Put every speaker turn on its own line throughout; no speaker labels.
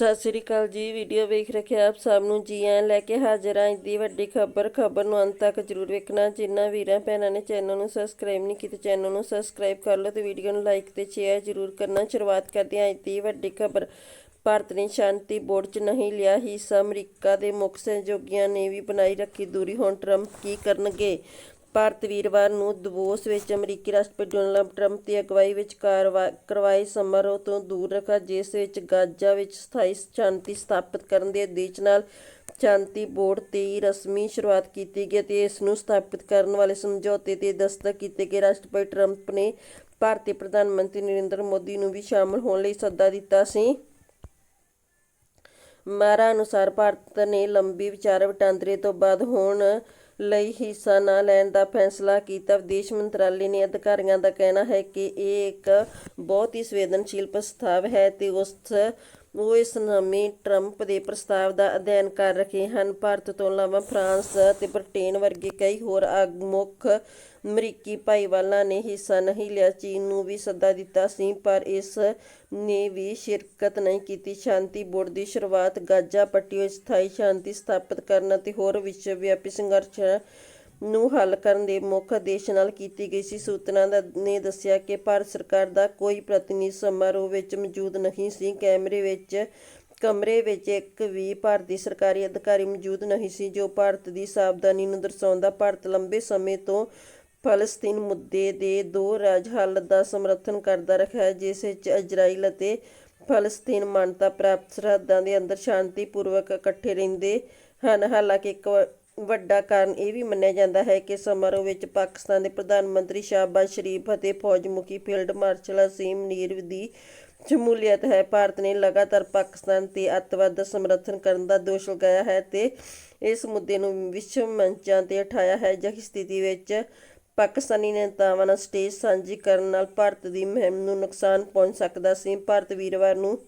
ਸਤਿ ਸ੍ਰੀ ਅਕਾਲ ਜੀ ਵੀਡੀਓ ਵੇਖ ਰੱਖਿਆ ਆਪ ਸਭ ਨੂੰ। ਜੀ ਆਇਆਂ ਲੈ ਕੇ ਹਾਜ਼ਰ ਆਂ ਦੀ ਵੱਡੀ ਖਬਰ ਖਬਰ ਨੂੰ ਅੰਤ ਤੱਕ ਜਰੂਰ ਵੇਖਣਾ। ਜਿਨ੍ਹਾਂ ਵੀਰਾਂ ਭੈਣਾਂ ਨੇ ਚੈਨਲ ਨੂੰ ਸਬਸਕ੍ਰਾਈਬ ਨਹੀਂ ਕੀਤਾ ਚੈਨਲ ਨੂੰ ਸਬਸਕ੍ਰਾਈਬ ਕਰ ਲਓ ਤੇ ਵੀਡੀਓ ਨੂੰ ਲਾਈਕ ਤੇ ਸ਼ੇਅਰ ਜਰੂਰ ਕਰਨਾ। ਸ਼ੁਰੂਆਤ ਕਰਦੇ ਆਂ ਅੱਜ ਦੀ ਵੱਡੀ ਖਬਰ। ਭਾਰਤ ਨੇ ਸ਼ਾਂਤੀ ਬੋਰਡ 'ਚ ਨਹੀਂ ਲਿਆ। ਹਿੱਸਾ ਅਮਰੀਕਾ ਦੇ ਮੁੱਖ ਸਹਿਯੋਗੀਆਂ ਨੇ ਵੀ ਬਣਾਈ ਰੱਖੀ ਦੂਰੀ। ਹੁਣ ਟਰੰਪ ਕੀ ਕਰਨਗੇ? ਭਾਰਤ ਵੀਰਵਾਰ ਨੂੰ ਦਵੋਸ ਵਿੱਚ ਅਮਰੀਕੀ ਰਾਸ਼ਟਰਪਤੀ ਡੋਨਾਲਡ ਟਰੰਪ ਦੀ ਅਗਵਾਈ ਵਿੱਚ ਕਰਵਾਏ ਸਮਾਰੋਹ ਤੋਂ ਦੂਰ ਰੱਖਾ, ਜਿਸ ਵਿੱਚ ਗਾਜ਼ਾ ਵਿੱਚ ਸਥਾਈ ਸ਼ਾਂਤੀ ਸਥਾਪਿਤ ਕਰਨ ਦੇ ਉਦੇਸ਼ ਨਾਲ ਸ਼ਾਂਤੀ ਬੋਰਡ ਦੀ ਰਸਮੀ ਸ਼ੁਰੂਆਤ ਕੀਤੀ ਗਈ ਤੇ ਇਸ ਨੂੰ ਸਥਾਪਿਤ ਕਰਨ ਵਾਲੇ ਸਮਝੌਤੇ ਤੇ ਦਸਤਖਤ ਕੀਤੇ ਗਏ। ਰਾਸ਼ਟਰਪਤੀ ਟਰੰਪ ਨੇ ਭਾਰਤੀ ਪ੍ਰਧਾਨ ਮੰਤਰੀ ਨਰਿੰਦਰ ਮੋਦੀ ਨੂੰ ਵੀ ਸ਼ਾਮਲ ਹੋਣ ਲਈ ਸੱਦਾ ਦਿੱਤਾ ਸੀ। ਮਾਰਾ ਅਨੁਸਾਰ ਭਾਰਤ ਨੇ ਲੰਬੀ ਵਿਚਾਰ ਵਟਾਂਦਰੇ ਤੋਂ ਬਾਅਦ ਹੁਣ ਲਈ ਹਿੱਸਾ ਨਾ ਲੈਣ ਦਾ ਫੈਸਲਾ ਕੀਤਾ। ਵਿਦੇਸ਼ ਮੰਤਰਾਲੇ ਨੇ ਅਧਿਕਾਰੀਆਂ ਦਾ ਕਹਿਣਾ ਹੈ ਕਿ ਇਹ ਇੱਕ ਬਹੁਤ ਹੀ ਸੰਵੇਦਨਸ਼ੀਲ ਪ੍ਰਸਤਾਵ ਹੈ ਤੇ ਉਸ ਉਹ ਇਸ ਨਵੇਂ ਟਰੰਪ ਦੇ ਪ੍ਰਸਤਾਵ ਦਾ ਅਧਿਐਨ ਕਰ ਰਹੇ ਹਨ। ਭਾਰਤ ਤੋਂ ਇਲਾਵਾ ਫਰਾਂਸ ਤੇ ਬ੍ਰਿਟੇਨ ਵਰਗੇ ਕਈ ਹੋਰ ਮੁੱਖ ਅਮਰੀਕੀ ਭਾਈਵਾਲਾਂ ਨੇ ਹਿੱਸਾ ਨਹੀਂ ਲਿਆ। ਚੀਨ ਨੂੰ ਵੀ ਸੱਦਾ ਦਿੱਤਾ ਸੀ, ਪਰ ਇਸ ਨੇ ਵੀ ਸ਼ਿਰਕਤ ਨਹੀਂ ਕੀਤੀ। ਸ਼ਾਂਤੀ ਬੋਰਡ ਦੀ ਸ਼ੁਰੂਆਤ ਗਾਜ਼ਾ ਪੱਟੀ ਵਿੱਚ ਸਥਾਈ ਸ਼ਾਂਤੀ ਸਥਾਪਿਤ ਕਰਨ ਅਤੇ ਹੋਰ ਵਿਸ਼ਵ ਵਿਆਪੀ ਸੰਘਰਸ਼ ਨੂੰ ਹੱਲ ਕਰਨ ਦੇ ਮੁੱਖ ਉਦੇਸ਼ ਨਾਲ ਕੀਤੀ ਗਈ ਸੀ। ਸੂਤਰਾਂ ਦਾ ਨੇ ਦੱਸਿਆ ਕਿ ਭਾਰਤ ਸਰਕਾਰ ਦਾ ਕੋਈ ਪ੍ਰਤੀਨਿਧ ਸਮਾਰੋਹ ਵਿੱਚ ਮੌਜੂਦ ਨਹੀਂ ਸੀ। ਕੈਮਰੇ ਵਿੱਚ ਕਮਰੇ ਵਿੱਚ ਇੱਕ ਵੀ ਭਾਰਤੀ ਸਰਕਾਰੀ ਅਧਿਕਾਰੀ ਮੌਜੂਦ ਨਹੀਂ ਸੀ, ਜੋ ਭਾਰਤ ਦੀ ਸਾਵਧਾਨੀ ਨੂੰ ਦਰਸਾਉਂਦਾ, ਭਾਰਤ ਲੰਬੇ ਸਮੇਂ ਤੋਂ ਫਲਸਤੀਨ ਮੁੱਦੇ ਦੇ ਦੋ ਰਾਜ ਹੱਲ ਦਾ ਸਮਰਥਨ ਕਰਦਾ ਰਿਹਾ ਹੈ, ਜਿਸ ਵਿੱਚ ਇਜ਼ਰਾਈਲ ਅਤੇ ਫਲਸਤੀਨ ਮਾਨਤਾ ਪ੍ਰਾਪਤ ਸਰਹੱਦਾਂ ਦੇ ਅੰਦਰ ਸ਼ਾਂਤੀਪੂਰਵਕ ਇਕੱਠੇ ਰਹਿੰਦੇ ਹਨ। ਹਾਲਾਂਕਿ ਇੱਕ ਵੱਡਾ ਕਾਰਨ ਇਹ ਵੀ ਮੰਨਿਆ ਜਾਂਦਾ ਹੈ ਕਿ ਸਮਾਰੋਹ ਵਿੱਚ ਪਾਕਿਸਤਾਨ ਦੇ ਪ੍ਰਧਾਨ ਮੰਤਰੀ ਸ਼ਾਹਬਾਜ਼ ਸ਼ਰੀਫ ਅਤੇ ਫੌਜ ਮੁਖੀ ਫੀਲਡ ਮਾਰਸ਼ਲ ਅਸੀਮ ਨੀਰ ਦੀ ਸ਼ਮੂਲੀਅਤ ਹੈ। ਭਾਰਤ ਨੇ ਲਗਾਤਾਰ ਪਾਕਿਸਤਾਨ ਤੇ ਅੱਤਵਾਦ ਦਾ ਸਮਰਥਨ ਕਰਨ ਦਾ ਦੋਸ਼ ਲਗਾਇਆ ਹੈ ਤੇ ਇਸ ਮੁੱਦੇ ਨੂੰ ਵਿਸ਼ਵ ਮੰਚਾਂ ਤੇ ਉਠਾਇਆ ਹੈ, ਜਿਹੀ ਸਥਿਤੀ ਵਿੱਚ ਪਾਕਿਸਤਾਨੀ ਨੇਤਾਵਾਂ ਨਾਲ ਸਟੇਜ ਸਾਂਝੀ ਕਰਨ ਨਾਲ ਭਾਰਤ ਦੀ ਮੁਹਿੰਮ ਨੂੰ ਨੁਕਸਾਨ ਪਹੁੰਚ ਸਕਦਾ ਸੀ। ਭਾਰਤ ਵੀਰਵਾਰ ਨੂੰ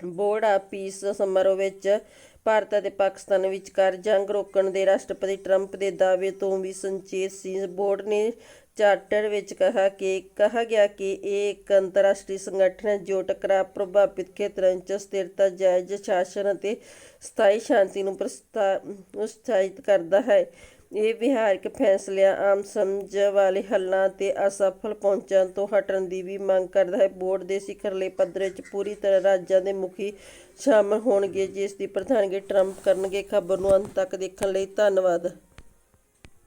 ਬੋਰਡ ਆਫ ਪੀਸ ਸਮਾਰੋਹ ਵਿੱਚ ਭਾਰਤ ਅਤੇ ਪਾਕਿਸਤਾਨ ਵਿਚਕਾਰ ਜੰਗ ਰੋਕਣ ਦੇ ਰਾਸ਼ਟਰਪਤੀ ਟਰੰਪ ਦੇ ਦਾਅਵੇ ਤੋਂ ਵੀ ਸੰਚੇਤ ਸੀ। ਬੋਰਡ ਨੇ ਚਾਰਟਰ ਵਿੱਚ ਕਿਹਾ ਕਿ, ਕਿਹਾ ਗਿਆ ਕਿ ਇਹ ਇੱਕ ਅੰਤਰਰਾਸ਼ਟਰੀ ਸੰਗਠਨ ਹੈ ਜੋ ਟਕਰਾਅ ਪ੍ਰਭਾਵਿਤ ਖੇਤਰਾਂ 'ਚ ਸਥਿਰਤਾ ਜਾਇਜ਼ ਸ਼ਾਸਨ ਅਤੇ ਸਥਾਈ ਸ਼ਾਂਤੀ ਨੂੰ ਪ੍ਰਸਤਾਵਿਤ ਕਰਦਾ ਹੈ। ਇਹ ਵਿਹਾਰਕ ਫੈਸਲਿਆਂ, ਆਮ ਸਮਝ ਵਾਲੇ ਹੱਲਾਂ ਤੇ ਅਸਫਲ ਪਹੁੰਚਣ ਤੋਂ ਹਟਣ ਦੀ ਵੀ ਮੰਗ ਕਰਦਾ ਹੈ। ਬੋਰਡ ਦੇ ਸਿਖਰਲੇ ਪੱਧਰ 'ਚ ਪੂਰੀ ਤਰ੍ਹਾਂ ਰਾਜਾਂ ਦੇ ਮੁਖੀ ਸ਼ਾਮਲ ਹੋਣਗੇ, ਜਿਸ ਦੀ ਪ੍ਰਧਾਨਗੀ ਟਰੰਪ ਕਰਨਗੇ। ਖਬਰ ਨੂੰ ਅੰਤ ਤੱਕ ਦੇਖਣ ਲਈ ਧੰਨਵਾਦ।